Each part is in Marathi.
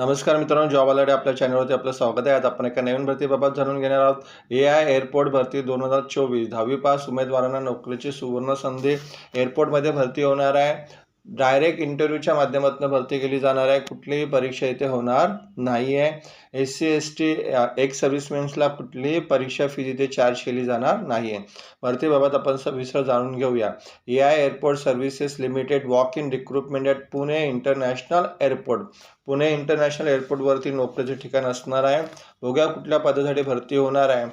नमस्कार मित्रांनो जॉब अलर्ट आपल्या चॅनलवरती आपलं स्वागत आहे. आज आपण एका नवीन भरतीबाबत जाणून घेणार आहोत. ए आय एअरपोर्ट भरती दोन हजार चोवीस. दहावी पास उमेदवारांना नोकरीची सुवर्ण संधी एअरपोर्टमध्ये भरती होणार आहे. डायरेक्ट इंटरव्ह्यूच्या माध्यमातून भरती केली जाणार आहे. कुठलीही परीक्षा इथे होणार नाही आहे S C S T ex सर्व्हिसमॅन्सला कुठलीही परीक्षा फी इथे चार्ज केली जाणार नाही आहे भरतीबाबत आपण सविस्तर जाणून घेऊया. A I airport services limited walk in recruitment at Pune international airport Pune international एअरपोर्टवरती नोकरीचे ठिकाण असणार आहे. बघूया कुठल्या पदासाठी भरती होणार आहे?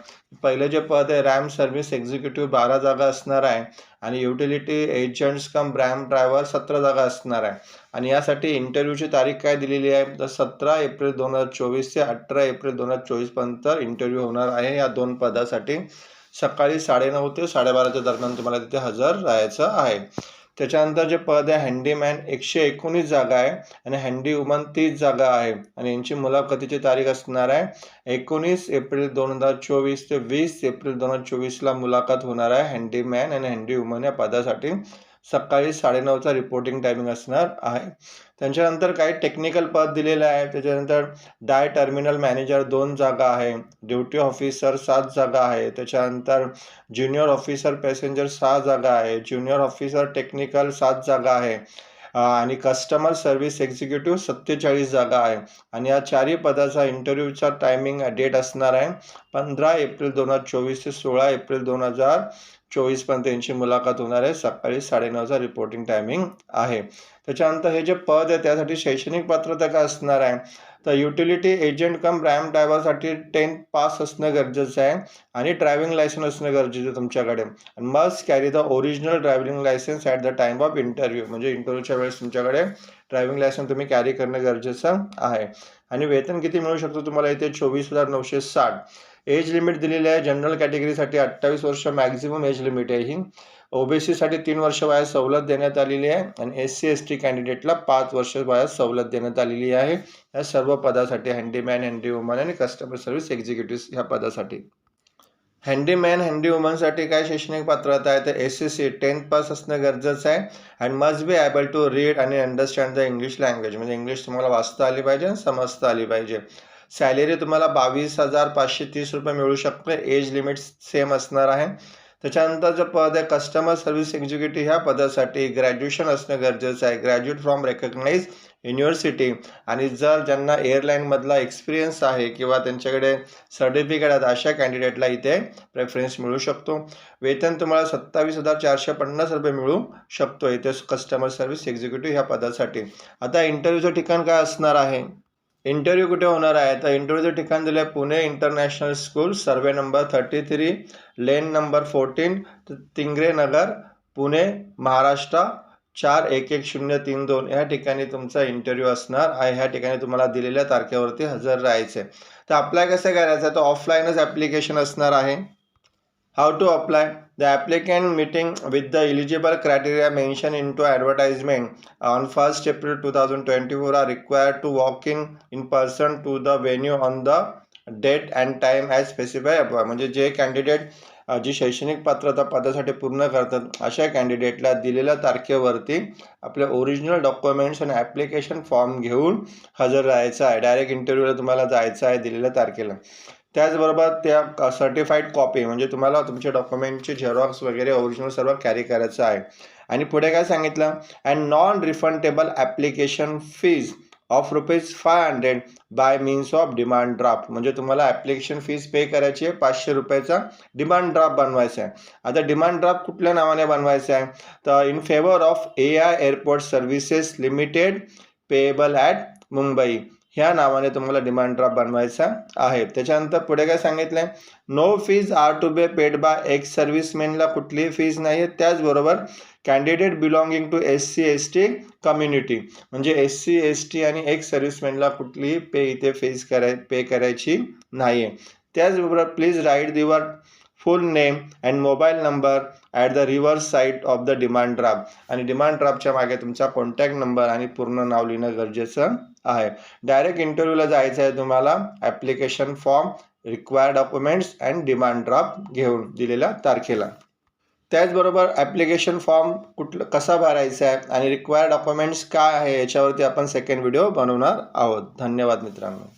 पहिलं जे पद आहे रॅम सर्व्हिस एक्झिक्युटिव्ह बारा जागा असणार आहे आणि utility agents cum ramp driver सतरा जागा असणार आहे. आणि यासाठी इंटरव्ह्यूची तारीख काय दिलेली आहे? तर सतरा एप्रिल दोन हजार चोवीस ते अठरा एप्रिल दोन हजार चोवीसपर्यंत इंटरव्ह्यू होणार आहे या दोन पदासाठी. सकाळी साडेनऊ ते साडेबाराच्या दरम्यान तुम्हाला तिथे हजर राहायचं आहे. त्याच्यानंतर जे पद आहे हँडीमॅन एकशे एकोणीस जागा आहे आणि हँडी वुमन तीस जागा आहे. आणि यांची मुलाखतीची तारीख असणार आहे एकोणीस एप्रिल दोन हजार चोवीस ते वीस एप्रिल दोन हजार चोवीसला मुलाखत होणार आहे हँडीमॅन आणि हँडी वुमन या पदासाठी. सकाळी साडेनऊचा रिपोर्टिंग टायमिंग असणार आहे. त्यांच्यानंतर काही टेक्निकल पद दिलेलं आहे. त्याच्यानंतर डाय टर्मिनल मॅनेजर दोन जागा आहे. ड्युटी ऑफिसर सात जागा आहे. त्याच्यानंतर ज्युनियर ऑफिसर पॅसेंजर सहा जागा आहे. ज्युनियर ऑफिसर टेक्निकल सात जागा आहे. आणि कस्टमर सर्व्हिस एक्झिक्युटिव्ह सत्तेचाळीस जागा आहे. आणि या चारही पदाचा इंटरव्ह्यूचा टायमिंग डेट असणार आहे. पंधरा एप्रिल दोन हजार चोवीस ते सोळा एप्रिल दोन हजार चोवीसपर्यंत यांची मुलाखत होणार आहे. सकाळी साडेनऊचा रिपोर्टिंग टायमिंग आहे. त्याच्यानंतर हे जे पद आहे त्यासाठी शैक्षणिक पात्रता काय असणार आहे? तर युटिलिटी एजंट कम रॅम ड्रायव्हरसाठी टेन्थ पास असणं गरजेचं आहे आणि ड्रायव्हिंग लायसन्स असणं गरजेचं आहे तुमच्याकडे. आणि must carry the original driving licence at the time of interview म्हणजे इंटरव्ह्यूच्या वेळेस तुमच्याकडे ड्रायव्हिंग लायसन्स तुम्ही कॅरी करणं गरजेचं आहे. आणि वेतन किती मिळू शकतो तुम्हाला इथे? चोवीस हजार नऊशे साठ. एज लिमिट दिलेली आहे. जनरल कॅटेगरीसाठी अठ्ठावीस वर्ष मॅक्झिमम एज लिमिट आहे ही. ओबीसीसाठी तीन वर्ष वयात सवलत देण्यात आलेली आहे. आणि एस सी एस टी कॅन्डिडेटला पाच वर्ष वयात सवलत देण्यात आलेली आहे. या सर्व पदासाठी हँडीमॅन हँडी वुमन आणि कस्टमर सर्व्हिस एक्झिक्युटिव्ह ह्या पदासाठी. हँडीमॅन हँडी वुमनसाठी काय शैक्षणिक पात्रता आहे? तर S S C tenth pass असणं गरजेचं आहे. And must be able to read आणि अंडरस्टँड द इंग्लिश लँग्वेज म्हणजे इंग्लिश तुम्हाला वाचता आली पाहिजे आणि समजता आली पाहिजे. सॅलरी तुम्हाला बावीस हजार पाचशे तीस रुपये मिळू शकते. एज लिमिट सेम असणार आहे. त्याच्यानंतर जे पद आहे कस्टमर सर्व्हिस एक्झिक्युटिव्ह ह्या पदासाठी ग्रॅज्युएशन असणं गरजेचं आहे. ग्रॅज्युएट फ्रॉम रेकग्नाइज युनिव्हर्सिटी आणि जर ज्यांना एअरलाईनमधला एक्सपिरियन्स आहे किंवा त्यांच्याकडे सर्टिफिकेट आहेत अशा कॅन्डिडेटला इथे प्रेफरन्स मिळू शकतो. वेतन तुम्हाला सत्तावीस हजार चारशे पन्नास रुपये मिळू शकतो इथे कस्टमर सर्व्हिस एक्झिक्युटिव्ह ह्या पदासाठी. आता इंटरव्ह्यूचं ठिकाण काय असणार आहे? इंटरव्ह्यू कुठे होणार आहे? तर इंटरव्ह्यूचं ठिकाण दिलं आहे Pune international school survey number thirty three lane number fourteen Tingre Nagar Pune Maharashtra चार एक एक शून्य तीन दोन. या ठिकाणी तुमचा इंटरव्ह्यू असणार. आहे ह्या ठिकाणी तुम्हाला दिलेल्या तारखेवरती हजर राहायचं आहे तर अप्लाय कसं करायचं? आहे तर ऑफलाईनच ॲप्लिकेशन असणार आहे. How to apply the applicant meeting with the eligible criteria mentioned in to on on first April two thousand twenty four in in to to in venue person to the venue on the date and time as specify म्हणजे जे कॅन्डिडेट जी शैक्षणिक पात्रता पदासाठी पूर्ण करतात अशा कॅन्डिडेटला दिलेल्या तारखेवरती आपले ओरिजिनल डॉक्युमेंट्स आणि ॲप्लिकेशन फॉर्म घेऊन हजर राहायचं आहे. डायरेक्ट इंटरव्ह्यूला तुम्हाला जायचं आहे दिलेल्या तारखेला. त्याचबरोबर त्या सर्टिफाईड कॉपी म्हणजे तुम्हाला तुमच्या डॉक्युमेंटचे झेरॉक्स वगैरे ओरिजिनल सर्व कॅरी करायचं आहे. आणि पुढे काय सांगितलं? And non refundable application fees of rupees five hundred by means of demand draft म्हणजे तुम्हाला ॲप्लिकेशन फीज पे करायची आहे पाचशे रुपयाचा डिमांड ड्राफ्ट बनवायचा आहे. आता डिमांड ड्राफ्ट कुठल्या नावाने बनवायचा आहे? तर in favour of A I airport services limited payable at Mumbai ह्या नावाने तुम्हाला डिमांड ड्राफ्ट बनवायचा आहे. त्याच्यानंतर पुढे काय सांगितलं आहे no fees are to be paid by ex सर्व्हिसमॅनला कुठलीही फीज नाही आहे त्याचबरोबर candidate belonging to S C S T community म्हणजे एस सी एस टी आणि एक्स सर्व्हिसमॅनला कुठलीही पे इथे फीज कराय पे करायची नाही आहे त्याचबरोबर please write their full name and mobile number at the reverse side of the demand draft आणि डिमांड ड्राफ्टच्या मागे तुमचा कॉन्टॅक्ट नंबर आणि पूर्ण नाव लिहिणं गरजेचं आहे. डायरेक्ट इंटरव्ह्यूला जायचं आहे तुम्हाला application form required documents and demand draft घेऊन दिलेल्या तारखेला. त्याचबरोबर ॲप्लिकेशन फॉर्म कुठलं कसा भरायचा आहे आणि रिक्वायर्ड डॉक्युमेंट्स काय आहे याच्यावरती आपण सेकंड व्हिडिओ बनवणार आहोत. धन्यवाद मित्रांनो.